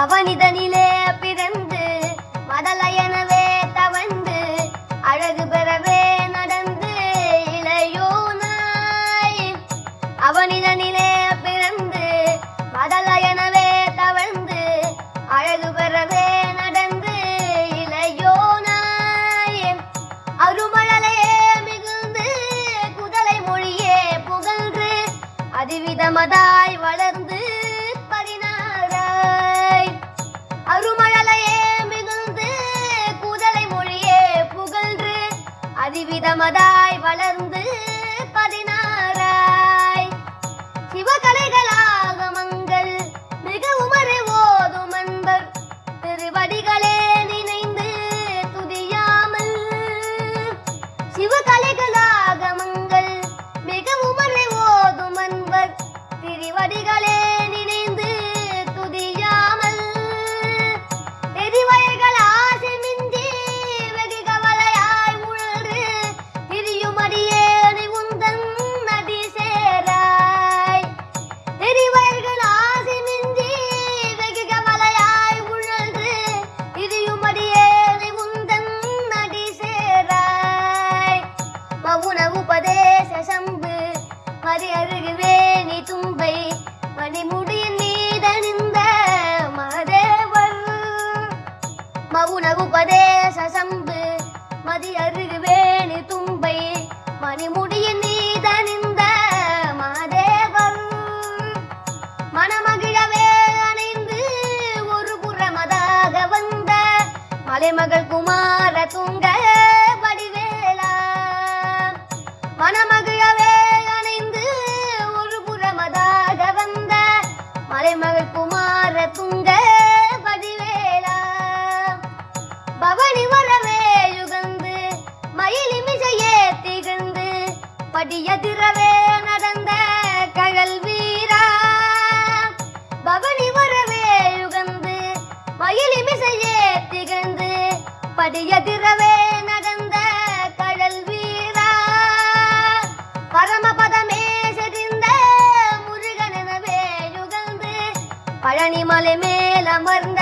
அவனிதனிலே பிறந்து மதலையனவே தவழ்ந்து அழகு பெறவே நடந்து இளையோனாய். அவனிதனிலே பிறந்து மதலையனவே தவழ்ந்து அழகு பெறவே நடந்து இளையோனாய். அருமழலையே மிகுந்து குதலை மொழியே புகழ்ந்து அதிவிதமதாய் வளர்ந்து பதிவிதமதாய் வளர்ந்து மாறி மறி அருகுவேணி தும்பை மணிமுடியின் மீதணிந்த மதேவர் மவுன உபதேச சம்பு மதி அருகுவேணி தும்பை மணிமுடியின் மீதணிந்த மதேவர் மணமகிழவே அணைந்து ஒரு புறமதாக வந்த மலைமகள் குமார துங்க துங்க வடிவேலா பவனி வரவே யுகந்து மயிலி மிசையே திகழ்ந்து படியதிரவே நடந்த கழல் வீரா பவனி வரவே யுகந்து மயிலி மிசையே திகழ்ந்து படியதிரவே நடந்த கனிமலை மேலமர்ந்த